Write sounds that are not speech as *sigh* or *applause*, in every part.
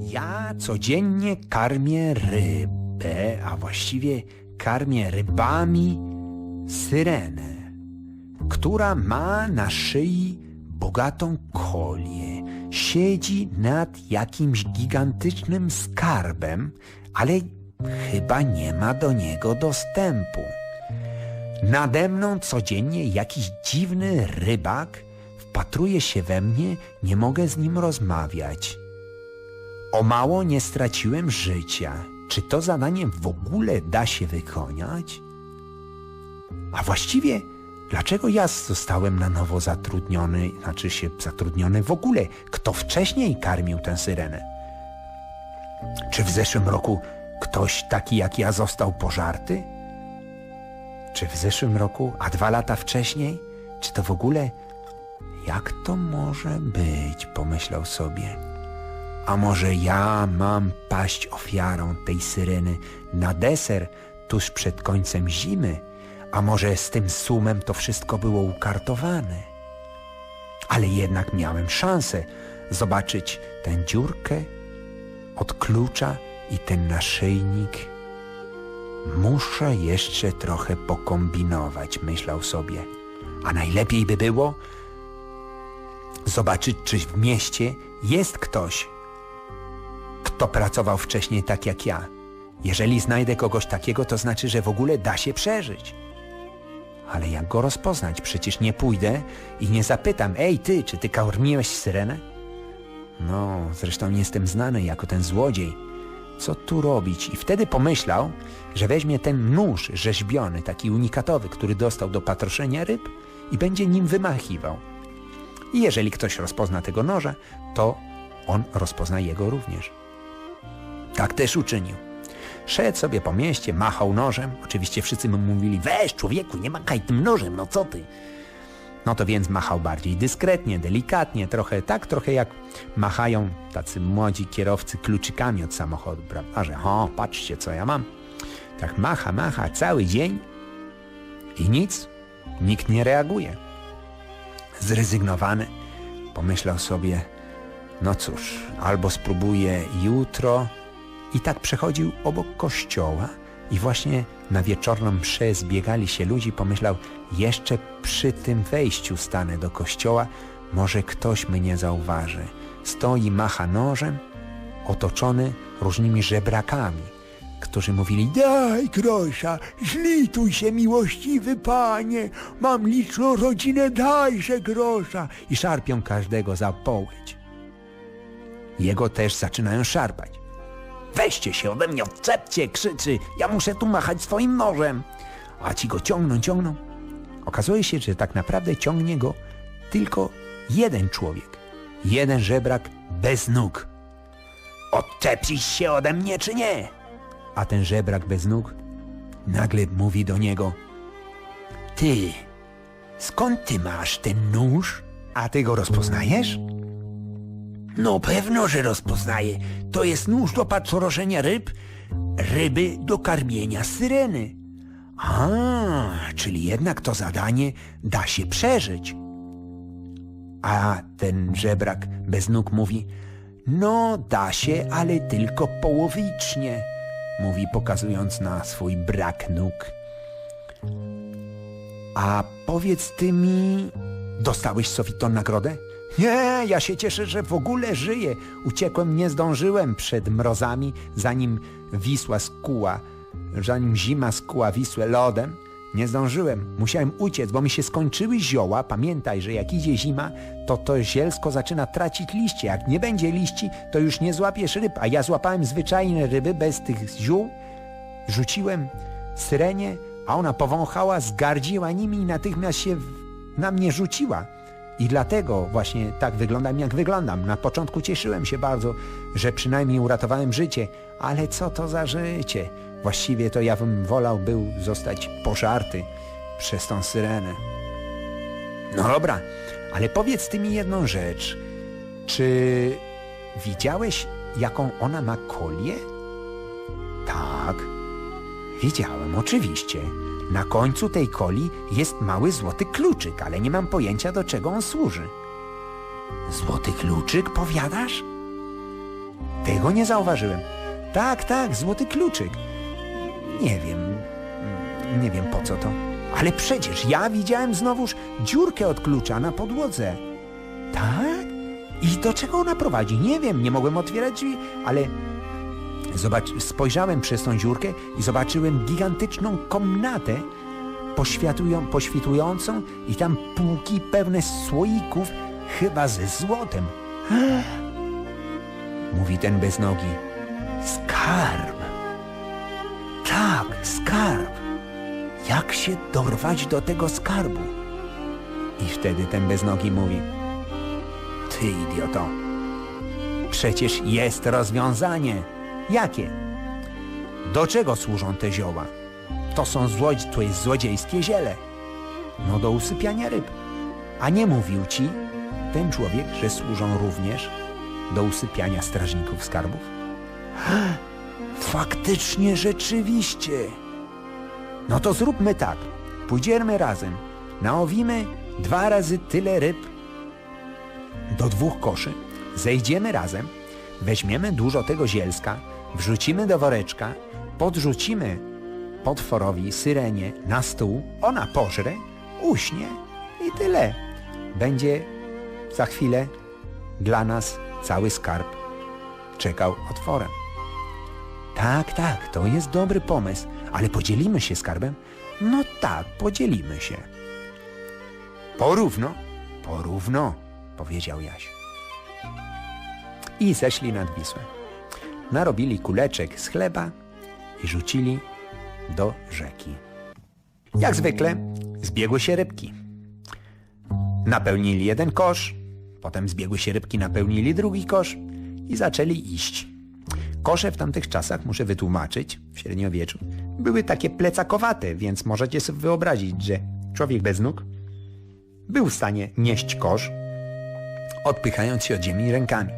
Ja codziennie karmię rybę, a właściwie karmię rybami syrenę, która ma na szyi bogatą kolię. Siedzi nad jakimś gigantycznym skarbem, ale chyba nie ma do niego dostępu. Nade mną codziennie jakiś dziwny rybak wpatruje się we mnie, nie mogę z nim rozmawiać. O mało nie straciłem życia. Czy to zadanie w ogóle da się wykonać? A właściwie, dlaczego ja zostałem na nowo zatrudniony, znaczy się zatrudniony w ogóle? Kto wcześniej karmił tę syrenę? Czy w zeszłym roku ktoś taki jak ja został pożarty? Czy w zeszłym roku, a dwa lata wcześniej? Czy to w ogóle... Jak to może być? Pomyślał sobie. A może ja mam paść ofiarą tej syreny na deser tuż przed końcem zimy? A może z tym sumem to wszystko było ukartowane? Ale jednak miałem szansę zobaczyć tę dziurkę od klucza i ten naszyjnik. Muszę jeszcze trochę pokombinować, myślał sobie. A najlepiej by było zobaczyć, czy w mieście jest ktoś, kto pracował wcześniej tak jak ja. Jeżeli znajdę kogoś takiego, to znaczy, że w ogóle da się przeżyć. Ale jak go rozpoznać? Przecież nie pójdę i nie zapytam, ej ty, czy ty karmiłeś syrenę? No, zresztą nie jestem znany jako ten złodziej. Co tu robić? I wtedy pomyślał, że weźmie ten nóż rzeźbiony, taki unikatowy, który dostał do patroszenia ryb i będzie nim wymachiwał. I jeżeli ktoś rozpozna tego noża, to on rozpozna jego również. Tak też uczynił. Szedł sobie po mieście, machał nożem. Oczywiście wszyscy mu mówili, weź człowieku, nie machaj tym nożem, no co ty? No to więc machał bardziej dyskretnie, delikatnie, trochę tak, trochę jak machają tacy młodzi kierowcy kluczykami od samochodu, prawda? Że o, patrzcie co ja mam. Tak macha, macha cały dzień i nic, nikt nie reaguje. Zrezygnowany, pomyślał sobie, no cóż, albo spróbuję jutro. I tak przechodził obok kościoła i właśnie na wieczorną mszę zbiegali się ludzi. Pomyślał, jeszcze przy tym wejściu stanę do kościoła, może ktoś mnie zauważy. Stoi, macha nożem, otoczony różnymi żebrakami, którzy mówili, daj grosza, zlituj się miłościwy panie, mam liczną rodzinę, dajże grosza. I szarpią każdego za połeć. Jego też zaczynają szarpać. Weźcie się ode mnie, odczepcie, krzyczy, ja muszę tu machać swoim nożem. A ci go ciągną, ciągną. Okazuje się, że tak naprawdę ciągnie go tylko jeden człowiek. Jeden żebrak bez nóg. Odczepisz się ode mnie, czy nie? A ten żebrak bez nóg nagle mówi do niego Ty, skąd ty masz ten nóż? A ty go rozpoznajesz? No pewno, że rozpoznaję. To jest nóż do patrzoroszenia ryb, ryby do karmienia syreny. A, czyli jednak to zadanie da się przeżyć. A ten żebrak bez nóg mówi, no da się, ale tylko połowicznie, mówi pokazując na swój brak nóg. A powiedz ty mi, dostałeś Sofiton nagrodę? Nie, ja się cieszę, że w ogóle żyję. Uciekłem, nie zdążyłem przed mrozami, zanim Wisła skuła, zanim zima skuła Wisłę lodem. Nie zdążyłem, musiałem uciec, bo mi się skończyły zioła. Pamiętaj, że jak idzie zima, to to zielsko zaczyna tracić liście. Jak nie będzie liści, to już nie złapiesz ryb. A ja złapałem zwyczajne ryby bez tych ziół. Rzuciłem syrenie, a ona powąchała, zgardziła nimi i natychmiast się na mnie rzuciła. I dlatego właśnie tak wyglądam, jak wyglądam. Na początku cieszyłem się bardzo, że przynajmniej uratowałem życie, ale co to za życie? Właściwie to ja bym wolał był zostać pożarty przez tą syrenę. No dobra, ale powiedz ty mi jedną rzecz. Czy widziałeś, jaką ona ma kolię? Tak, widziałem, oczywiście. Na końcu tej koli jest mały złoty kluczyk, ale nie mam pojęcia do czego on służy. Złoty kluczyk, powiadasz? Tego nie zauważyłem. Tak, tak, złoty kluczyk. Nie wiem, mm, nie wiem po co to. Ale przecież ja widziałem znowuż dziurkę od klucza na podłodze. Tak? I do czego ona prowadzi? Nie wiem, nie mogłem otwierać drzwi, ale zobacz, spojrzałem przez tą dziurkę i zobaczyłem gigantyczną komnatę poświtującą i tam półki pełne słoików, chyba ze złotem. *gasps* Mówi ten bez nogi. Skarb. Tak, skarb. Jak się dorwać do tego skarbu? I wtedy ten bez nogi mówi. Ty idioto. Przecież jest rozwiązanie. Jakie? Do czego służą te zioła? To są złodzi, to jest złodziejskie ziele. No do usypiania ryb. A nie mówił ci ten człowiek, że służą również do usypiania strażników skarbów? *gasps* Faktycznie, rzeczywiście. No to zróbmy tak. Pójdziemy razem. Naowimy dwa razy tyle ryb do dwóch koszy. Zejdziemy razem. Weźmiemy dużo tego zielska, wrzucimy do woreczka, podrzucimy potworowi, syrenie na stół, ona pożre, uśnie i tyle. Będzie za chwilę dla nas cały skarb czekał otworem. Tak, tak, to jest dobry pomysł, ale podzielimy się skarbem? No tak, podzielimy się. Porówno, porówno, powiedział Jaś. I zeszli nad Wisłę. Narobili kuleczek z chleba i rzucili do rzeki. Jak zwykle zbiegły się rybki. Napełnili jeden kosz, potem zbiegły się rybki, napełnili drugi kosz i zaczęli iść. Kosze w tamtych czasach, muszę wytłumaczyć, w średniowieczu, były takie plecakowate, więc możecie sobie wyobrazić, że człowiek bez nóg był w stanie nieść kosz, odpychając się od ziemi rękami.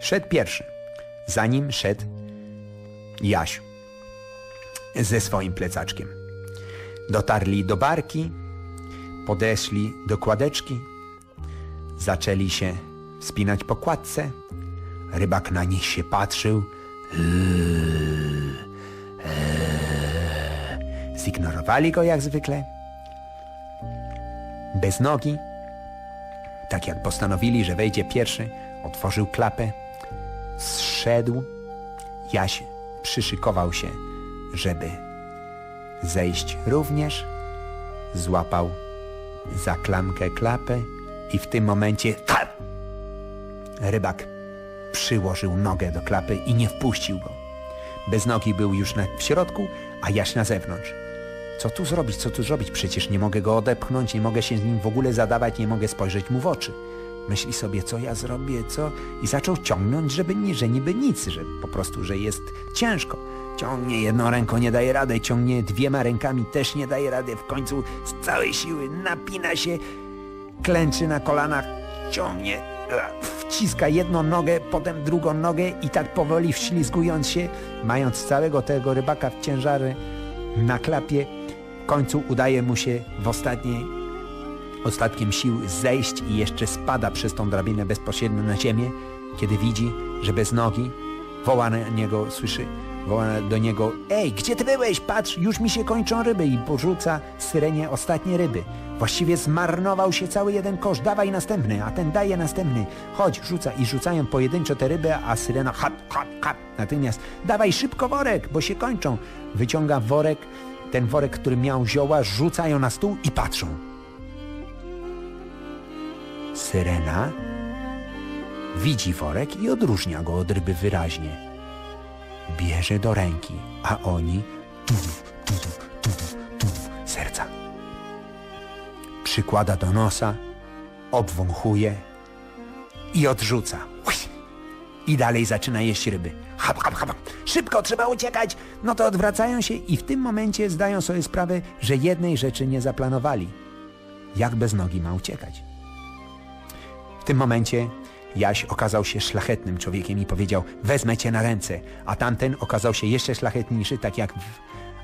Szedł pierwszy, za nim szedł Jasiu ze swoim plecaczkiem. Dotarli do barki, podeszli do kładeczki, zaczęli się wspinać po kładce. Rybak na nich się patrzył. Zignorowali go jak zwykle. Bez nogi, tak jak postanowili, że wejdzie pierwszy, otworzył klapę, zszedł. Jaś przyszykował się żeby zejść również, złapał za klamkę klapę i w tym momencie rybak przyłożył nogę do klapy i nie wpuścił go. Bez nogi był już na, w środku, a Jaś na zewnątrz. Co tu zrobić, co tu zrobić? Przecież nie mogę go odepchnąć, nie mogę się z nim w ogóle zadawać, nie mogę spojrzeć mu w oczy. Myśli sobie, co ja zrobię, co? I zaczął ciągnąć, żeby nie, że niby nic, że po prostu, że jest ciężko. Ciągnie jedną ręką, nie daje rady, ciągnie dwiema rękami, też nie daje rady. W końcu z całej siły napina się, klęczy na kolanach, ciągnie, wciska jedną nogę, potem drugą nogę i tak powoli wślizgując się, mając całego tego rybaka w ciężary na klapie, w końcu udaje mu się w ostatniej, ostatkiem sił zejść i jeszcze spada przez tą drabinę bezpośrednio na ziemię, kiedy widzi, że bez nogi woła na niego, słyszy, woła do niego, ej, gdzie ty byłeś? Patrz, już mi się kończą ryby i porzuca syrenie ostatnie ryby. Właściwie zmarnował się cały jeden kosz, dawaj następny, a ten daje następny. Chodź, rzuca i rzucają pojedynczo te ryby, a syrena hap, hap, hap. Natychmiast dawaj szybko worek, bo się kończą. Wyciąga worek, ten worek, który miał zioła, rzucają na stół i patrzą. Syrena widzi worek i odróżnia go od ryby wyraźnie bierze do ręki, a oni tuf, tuf, tuf, tuf, serca. Przykłada do nosa, obwąchuje i odrzuca. I dalej zaczyna jeść ryby. Hap, hap, hap. Szybko, trzeba uciekać! No to odwracają się i w tym momencie zdają sobie sprawę, że jednej rzeczy nie zaplanowali. Jak bez nogi ma uciekać? W tym momencie Jaś okazał się szlachetnym człowiekiem i powiedział, wezmę cię na ręce, a tamten okazał się jeszcze szlachetniejszy, tak jak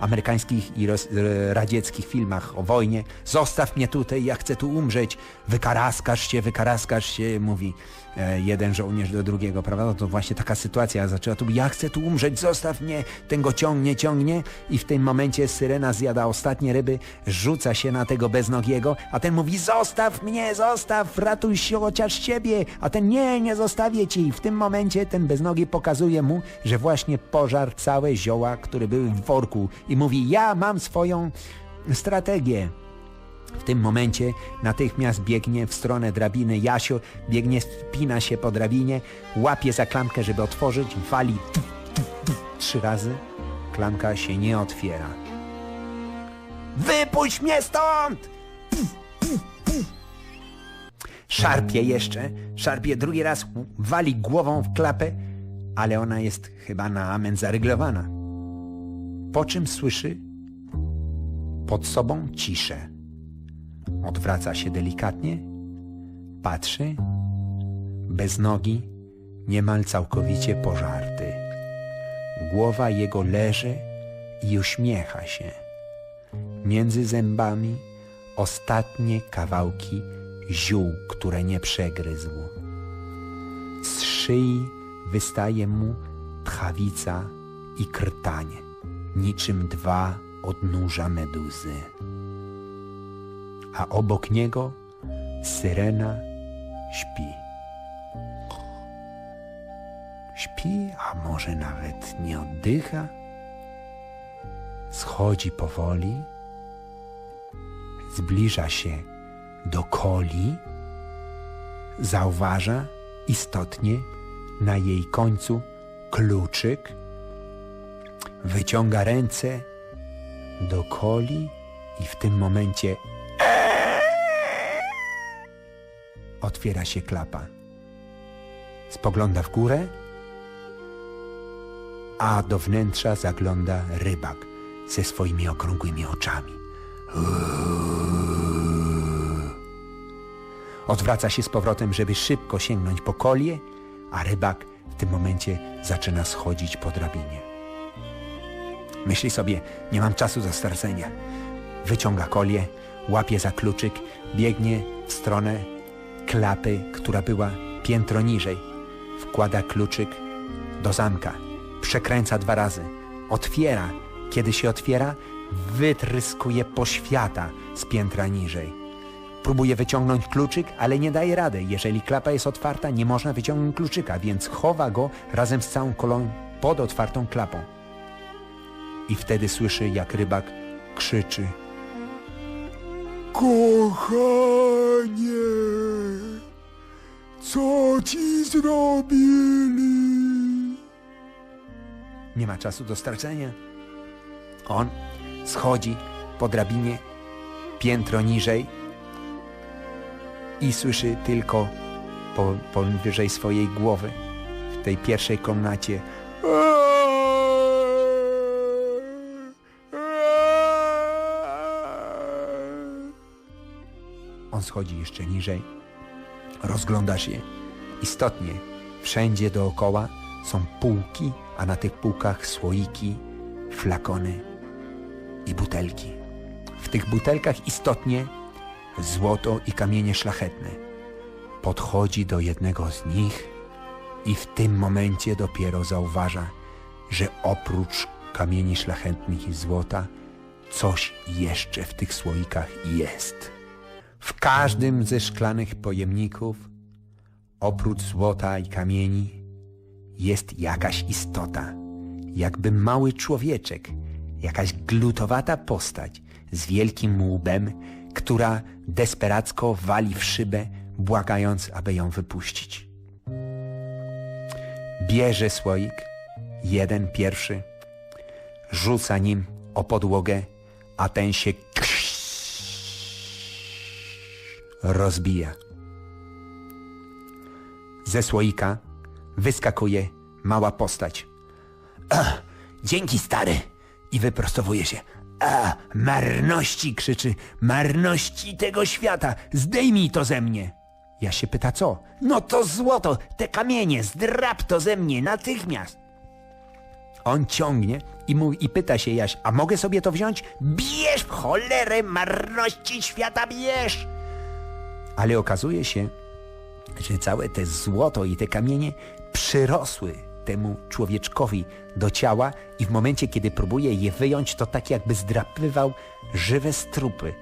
amerykańskich i e, radzieckich filmach o wojnie. Zostaw mnie tutaj, ja chcę tu umrzeć. Wykaraskasz się, wykaraskasz się, mówi e, jeden żołnierz do drugiego, prawda? No to właśnie taka sytuacja zaczęła tu. Ja chcę tu umrzeć, zostaw mnie. Ten go ciągnie, ciągnie i w tym momencie syrena zjada ostatnie ryby, rzuca się na tego beznogiego, a ten mówi zostaw mnie, zostaw, ratuj się chociaż siebie, a ten nie, nie zostawię ci. W tym momencie ten beznogi pokazuje mu, że właśnie pożar całe zioła, które były w worku i mówi ja mam swoją strategię. W tym momencie natychmiast biegnie w stronę drabiny Jasio, biegnie, spina się po drabinie, łapie za klamkę, żeby otworzyć, wali tf, tf, tf, trzy razy. Klamka się nie otwiera. Wypuść mnie stąd! Szarpie jeszcze, szarpie drugi raz, wali głową w klapę, ale ona jest chyba na amen zaryglowana. Po czym słyszy pod sobą ciszę. Odwraca się delikatnie, patrzy, bez nogi, niemal całkowicie pożarty. Głowa jego leży i uśmiecha się. Między zębami ostatnie kawałki ziół, które nie przegryzł. Z szyi wystaje mu tchawica i krtań, niczym dwa odnóża meduzy. A obok niego syrena śpi. Śpi, a może nawet nie oddycha. Schodzi powoli, zbliża się do koli, zauważa istotnie na jej końcu kluczyk, wyciąga ręce do koli i w tym momencie otwiera się klapa. Spogląda w górę, a do wnętrza zagląda rybak ze swoimi okrągłymi oczami. Odwraca się z powrotem, żeby szybko sięgnąć po kolię, a rybak w tym momencie zaczyna schodzić po drabinie. Myśli sobie, nie mam czasu do stracenia. Wyciąga kolię, łapie za kluczyk, biegnie w stronę klapy, która była piętro niżej. Wkłada kluczyk do zamka, przekręca dwa razy, otwiera. Kiedy się otwiera, wytryskuje poświata z piętra niżej. Próbuje wyciągnąć kluczyk, ale nie daje rady. Jeżeli klapa jest otwarta, nie można wyciągnąć kluczyka, więc chowa go razem z całą kolą pod otwartą klapą. I wtedy słyszy, jak rybak krzyczy. Kochanie, co ci zrobili? Nie ma czasu do stracenia. On schodzi po drabinie piętro niżej i słyszy tylko po, powyżej swojej głowy w tej pierwszej komnacie schodzi jeszcze niżej, rozgląda się. Istotnie, wszędzie dookoła są półki, a na tych półkach słoiki, flakony i butelki. W tych butelkach istotnie złoto i kamienie szlachetne. Podchodzi do jednego z nich i w tym momencie dopiero zauważa, że oprócz kamieni szlachetnych i złota coś jeszcze w tych słoikach jest. W każdym ze szklanych pojemników, oprócz złota i kamieni, jest jakaś istota, jakby mały człowieczek, jakaś glutowata postać z wielkim łbem, która desperacko wali w szybę, błagając, aby ją wypuścić. Bierze słoik, jeden pierwszy, rzuca nim o podłogę, a ten się rozbija. Ze słoika wyskakuje mała postać. Ach, dzięki stary! I wyprostowuje się. A, marności, krzyczy, marności tego świata, zdejmij to ze mnie. Ja się pyta co? No to złoto, te kamienie, zdrap to ze mnie natychmiast. On ciągnie i, mówi, i pyta się Jaś, a mogę sobie to wziąć? Bierz w cholerę marności świata, bierz! Ale okazuje się, że całe te złoto i te kamienie przyrosły temu człowieczkowi do ciała i w momencie, kiedy próbuje je wyjąć, to tak jakby zdrapywał żywe strupy.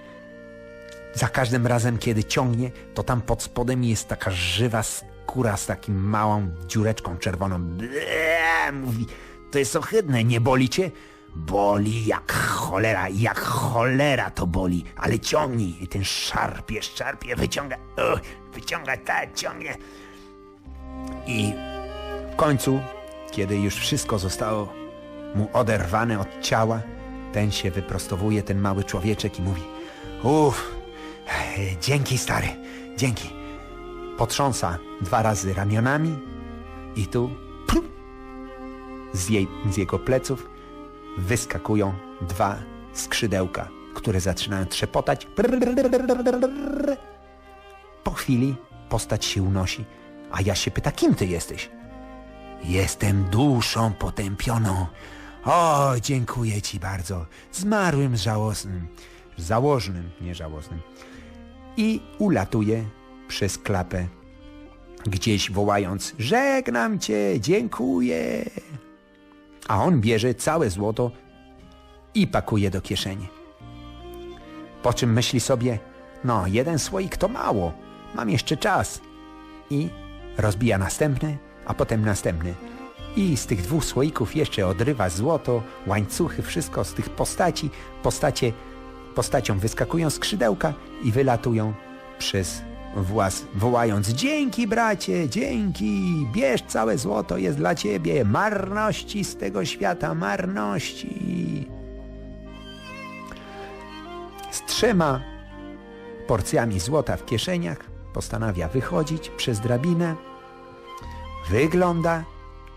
Za każdym razem, kiedy ciągnie, to tam pod spodem jest taka żywa skóra z takim małą dziureczką czerwoną. Ble, mówi, to jest ohydne, nie boli cię? Boli jak cholera, jak cholera to boli, ale ciągnij. I ten szarpie, szarpie, wyciąga, o, wyciąga, tak, ciągnie. I w końcu, kiedy już wszystko zostało mu oderwane od ciała, ten się wyprostowuje, ten mały człowieczek i mówi Uff, dzięki stary, dzięki. Potrząsa dwa razy ramionami i tu z, jej, z jego pleców wyskakują dwa skrzydełka, które zaczynają trzepotać. Po chwili postać się unosi, a ja się pyta, kim ty jesteś? Jestem duszą potępioną. O, dziękuję ci bardzo. Zmarłym żałosnym. Założnym, nie żałosnym. I ulatuje przez klapę, gdzieś wołając: Żegnam cię, dziękuję. A on bierze całe złoto i pakuje do kieszeni. Po czym myśli sobie: No, jeden słoik to mało, mam jeszcze czas. I rozbija następny, a potem następny. I z tych dwóch słoików jeszcze odrywa złoto, łańcuchy, wszystko z tych postaci. Postacie, postaciom wyskakują skrzydełka i wylatują przez włas, wołając Dzięki bracie, dzięki, bierz całe złoto, jest dla ciebie, marności z tego świata, marności. Z trzema porcjami złota w kieszeniach postanawia wychodzić przez drabinę, wygląda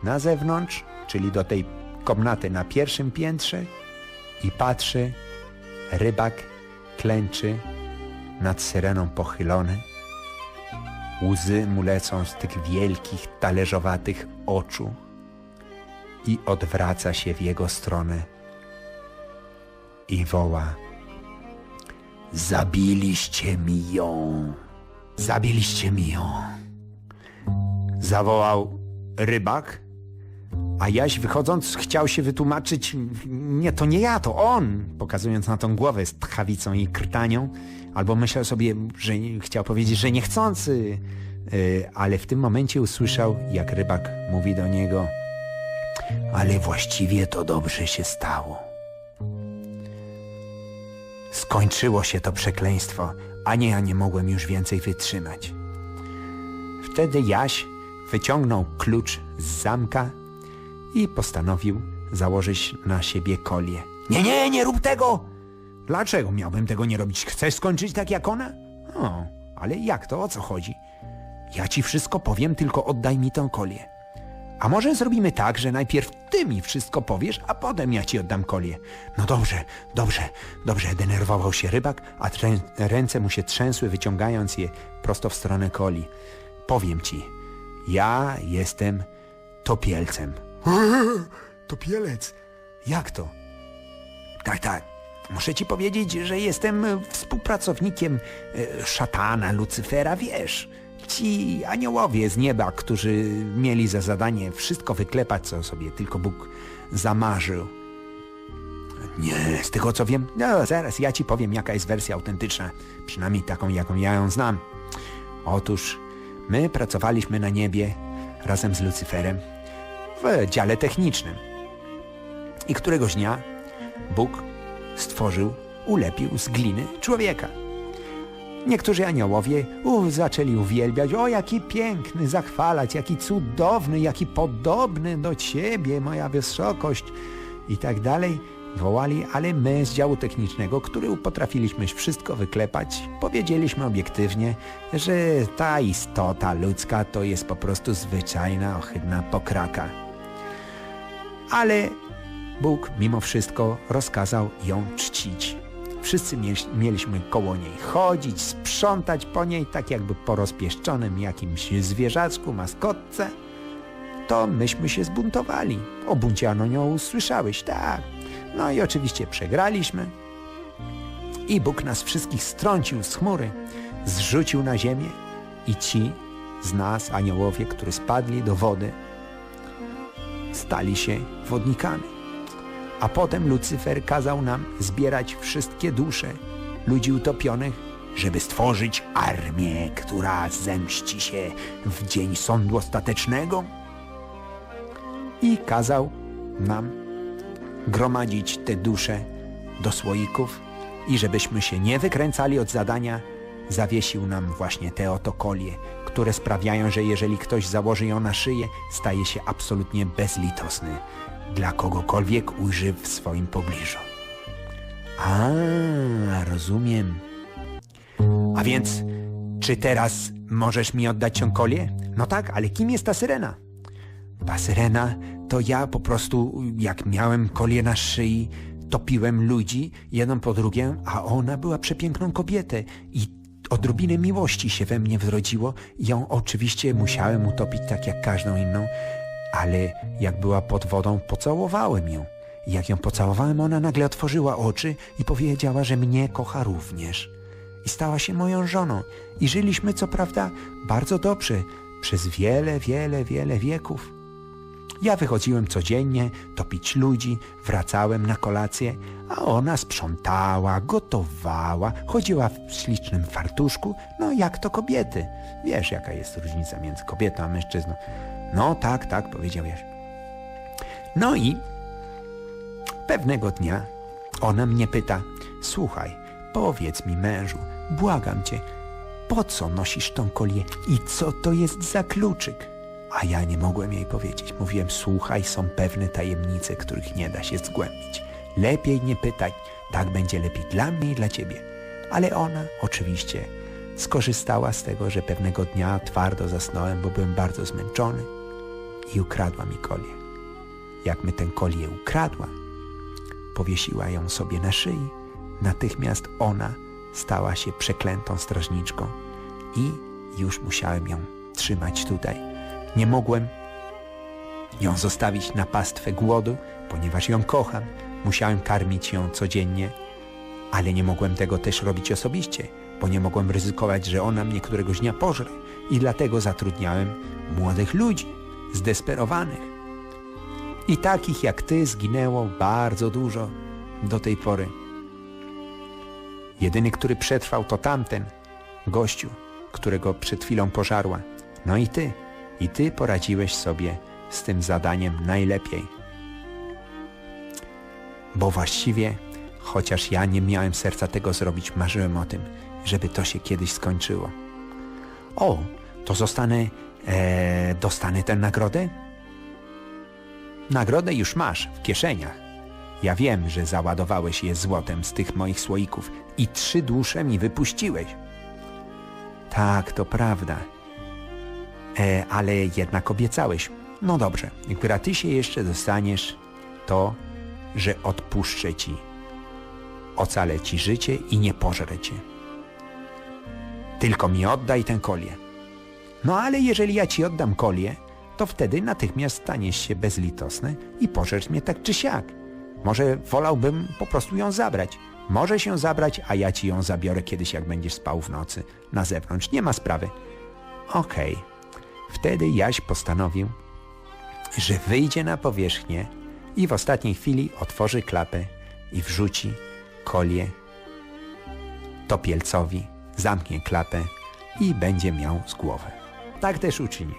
na zewnątrz, czyli do tej komnaty na pierwszym piętrze i patrzy, rybak klęczy nad syreną pochylony. Łzy mu lecą z tych wielkich, talerzowatych oczu i odwraca się w jego stronę i woła Zabiliście mi ją, zabiliście mi ją. Zawołał rybak, a Jaś wychodząc chciał się wytłumaczyć, nie, to nie ja, to on, pokazując na tą głowę z tchawicą i krtanią, albo myślał sobie, że chciał powiedzieć, że niechcący, yy, ale w tym momencie usłyszał, jak rybak mówi do niego, ale właściwie to dobrze się stało. Skończyło się to przekleństwo, a nie ja nie mogłem już więcej wytrzymać. Wtedy Jaś wyciągnął klucz z zamka i postanowił założyć na siebie kolię. Nie, nie, nie rób tego! Dlaczego miałbym tego nie robić? Chcesz skończyć tak jak ona? O, ale jak to? O co chodzi? Ja ci wszystko powiem, tylko oddaj mi tę kolię. A może zrobimy tak, że najpierw ty mi wszystko powiesz, a potem ja ci oddam kolię. No dobrze, dobrze, dobrze, denerwował się rybak, a ręce mu się trzęsły, wyciągając je prosto w stronę koli. Powiem ci, ja jestem topielcem. *laughs* Topielec? Jak to? Tak, tak. Muszę ci powiedzieć, że jestem e, współpracownikiem e, szatana, Lucyfera, wiesz. Ci aniołowie z nieba, którzy mieli za zadanie wszystko wyklepać, co sobie tylko Bóg zamarzył. Nie, z tego co wiem, no zaraz ja ci powiem, jaka jest wersja autentyczna, przynajmniej taką, jaką ja ją znam. Otóż my pracowaliśmy na niebie razem z Lucyferem w dziale technicznym. I któregoś dnia Bóg stworzył, ulepił z gliny człowieka. Niektórzy aniołowie u, zaczęli uwielbiać, o jaki piękny, zachwalać, jaki cudowny, jaki podobny do Ciebie, moja wysokość i tak dalej. Wołali, ale my z działu technicznego, który potrafiliśmy wszystko wyklepać, powiedzieliśmy obiektywnie, że ta istota ludzka to jest po prostu zwyczajna, ohydna pokraka. Ale Bóg mimo wszystko rozkazał ją czcić. Wszyscy mieli- mieliśmy koło niej chodzić, sprzątać po niej, tak jakby po rozpieszczonym jakimś zwierzaczku, maskotce. to myśmy się zbuntowali. O buncie Anoniołu słyszałeś, tak. No i oczywiście przegraliśmy. I Bóg nas wszystkich strącił z chmury, zrzucił na ziemię i ci z nas, aniołowie, którzy spadli do wody, stali się wodnikami. A potem Lucyfer kazał nam zbierać wszystkie dusze ludzi utopionych, żeby stworzyć armię, która zemści się w dzień sądu ostatecznego. I kazał nam gromadzić te dusze do słoików i żebyśmy się nie wykręcali od zadania, zawiesił nam właśnie te oto kolie, które sprawiają, że jeżeli ktoś założy ją na szyję, staje się absolutnie bezlitosny dla kogokolwiek ujrzy w swoim pobliżu. A, rozumiem. A więc, czy teraz możesz mi oddać tą kolię? No tak, ale kim jest ta syrena? Ta syrena to ja po prostu, jak miałem kolię na szyi, topiłem ludzi jedną po drugie, a ona była przepiękną kobietę i odrobinę miłości się we mnie wrodziło i ją oczywiście musiałem utopić tak jak każdą inną, ale jak była pod wodą, pocałowałem ją. Jak ją pocałowałem, ona nagle otworzyła oczy i powiedziała, że mnie kocha również. I stała się moją żoną. I żyliśmy, co prawda, bardzo dobrze przez wiele, wiele, wiele wieków. Ja wychodziłem codziennie topić ludzi, wracałem na kolację, a ona sprzątała, gotowała, chodziła w ślicznym fartuszku, no jak to kobiety. Wiesz, jaka jest różnica między kobietą a mężczyzną. No tak, tak, powiedział Jaś. No i pewnego dnia ona mnie pyta, słuchaj, powiedz mi mężu, błagam cię, po co nosisz tą kolię i co to jest za kluczyk? A ja nie mogłem jej powiedzieć. Mówiłem, słuchaj, są pewne tajemnice, których nie da się zgłębić. Lepiej nie pytać, tak będzie lepiej dla mnie i dla ciebie. Ale ona oczywiście skorzystała z tego, że pewnego dnia twardo zasnąłem, bo byłem bardzo zmęczony i ukradła mi kolię. Jak my tę kolię ukradła, powiesiła ją sobie na szyi, natychmiast ona stała się przeklętą strażniczką i już musiałem ją trzymać tutaj. Nie mogłem ją zostawić na pastwę głodu, ponieważ ją kocham. Musiałem karmić ją codziennie, ale nie mogłem tego też robić osobiście, bo nie mogłem ryzykować, że ona mnie któregoś dnia pożre i dlatego zatrudniałem młodych ludzi, zdesperowanych. I takich jak ty zginęło bardzo dużo do tej pory. Jedyny, który przetrwał, to tamten gościu, którego przed chwilą pożarła. No i ty, i ty poradziłeś sobie z tym zadaniem najlepiej. Bo właściwie, chociaż ja nie miałem serca tego zrobić, marzyłem o tym, żeby to się kiedyś skończyło. O, to zostanę, e, dostanę tę nagrodę? Nagrodę już masz w kieszeniach. Ja wiem, że załadowałeś je złotem z tych moich słoików i trzy dusze mi wypuściłeś. Tak, to prawda. E, ale jednak obiecałeś. No dobrze, jak ty się jeszcze dostaniesz, to, że odpuszczę ci. Ocalę ci życie i nie pożrę cię. Tylko mi oddaj tę kolię. No ale jeżeli ja ci oddam kolię, to wtedy natychmiast staniesz się bezlitosny i pożerz mnie tak czy siak. Może wolałbym po prostu ją zabrać. Może się zabrać, a ja ci ją zabiorę kiedyś, jak będziesz spał w nocy na zewnątrz. Nie ma sprawy. Okej. Okay. Wtedy Jaś postanowił, że wyjdzie na powierzchnię i w ostatniej chwili otworzy klapę i wrzuci kolię topielcowi, zamknie klapę i będzie miał z głowy. Tak też uczynił.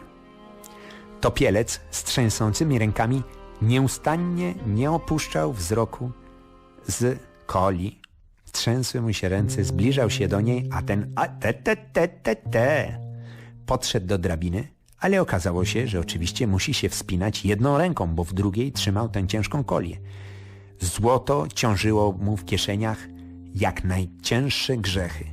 Topielec z trzęsącymi rękami nieustannie nie opuszczał wzroku z Koli. Trzęsły mu się ręce, zbliżał się do niej, a ten a te, te, te, te, te. podszedł do drabiny, ale okazało się, że oczywiście musi się wspinać jedną ręką, bo w drugiej trzymał tę ciężką kolię. Złoto ciążyło mu w kieszeniach jak najcięższe grzechy.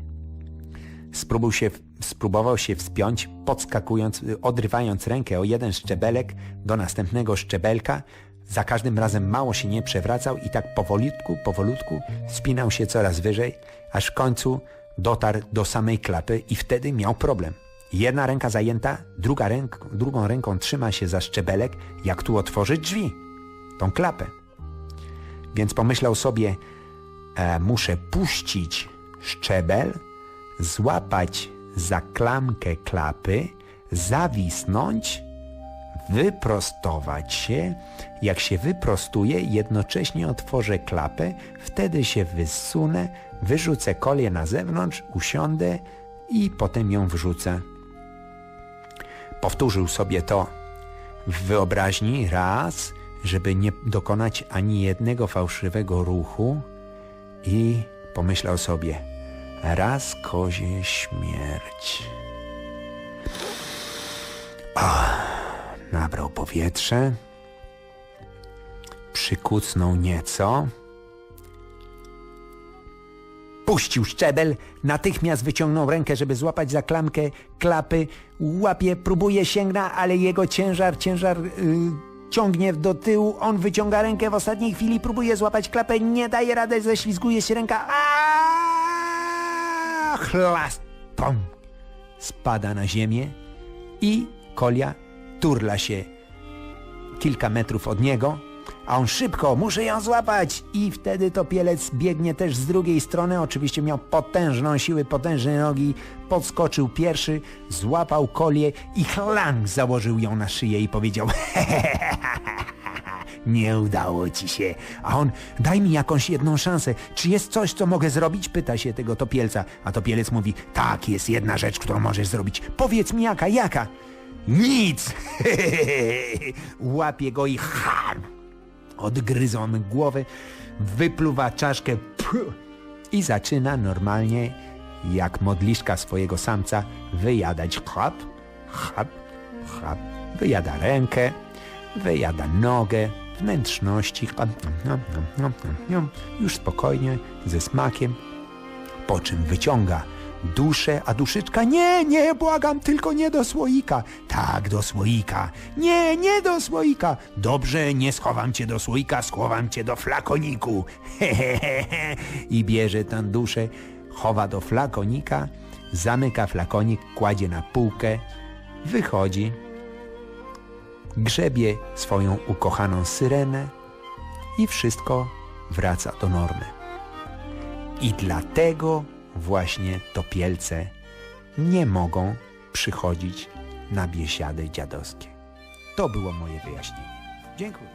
Spróbował się, spróbował się wspiąć, podskakując, odrywając rękę o jeden szczebelek do następnego szczebelka, za każdym razem mało się nie przewracał i tak powolutku, powolutku spinał się coraz wyżej, aż w końcu dotarł do samej klapy i wtedy miał problem. Jedna ręka zajęta, druga ręk, drugą ręką trzyma się za szczebelek, jak tu otworzyć drzwi, tą klapę. Więc pomyślał sobie, e, muszę puścić szczebel, złapać za klamkę klapy, zawisnąć, wyprostować się. Jak się wyprostuję, jednocześnie otworzę klapę, wtedy się wysunę, wyrzucę kolię na zewnątrz, usiądę i potem ją wrzucę. Powtórzył sobie to w wyobraźni raz, żeby nie dokonać ani jednego fałszywego ruchu i pomyślał sobie raz kozie śmierć. Nabrał powietrze, przykucnął nieco, puścił szczebel, natychmiast wyciągnął rękę, żeby złapać za klamkę klapy, łapie, próbuje sięgna, ale jego ciężar, ciężar yy, ciągnie do tyłu, on wyciąga rękę w ostatniej chwili, próbuje złapać klapę, nie daje rady, ześlizguje się ręka, Aaaa! chlast, pom, spada na ziemię i kolia turla się kilka metrów od niego, a on szybko, muszę ją złapać! I wtedy topielec biegnie też z drugiej strony, oczywiście miał potężną siłę, potężne nogi, podskoczył pierwszy, złapał kolię i chlang założył ją na szyję i powiedział *laughs* nie udało ci się. A on, daj mi jakąś jedną szansę. Czy jest coś, co mogę zrobić? Pyta się tego topielca. A topielec mówi, tak, jest jedna rzecz, którą możesz zrobić. Powiedz mi jaka, jaka? Nic! *laughs* Łapie go i ha! Odgryzą mu głowę, wypluwa czaszkę puh, i zaczyna normalnie, jak modliszka swojego samca, wyjadać chlap, chlap, chlap. Wyjada rękę, wyjada nogę, wnętrzności, już spokojnie, ze smakiem, po czym wyciąga duszę, a duszyczka nie, nie, błagam, tylko nie do słoika. Tak, do słoika. Nie, nie do słoika. Dobrze, nie schowam cię do słoika, schowam cię do flakoniku. *laughs* Hehehe. I bierze tę duszę, chowa do flakonika, zamyka flakonik, kładzie na półkę, wychodzi, grzebie swoją ukochaną syrenę i wszystko wraca do normy. I dlatego właśnie topielce nie mogą przychodzić na biesiady dziadowskie. To było moje wyjaśnienie. Dziękuję.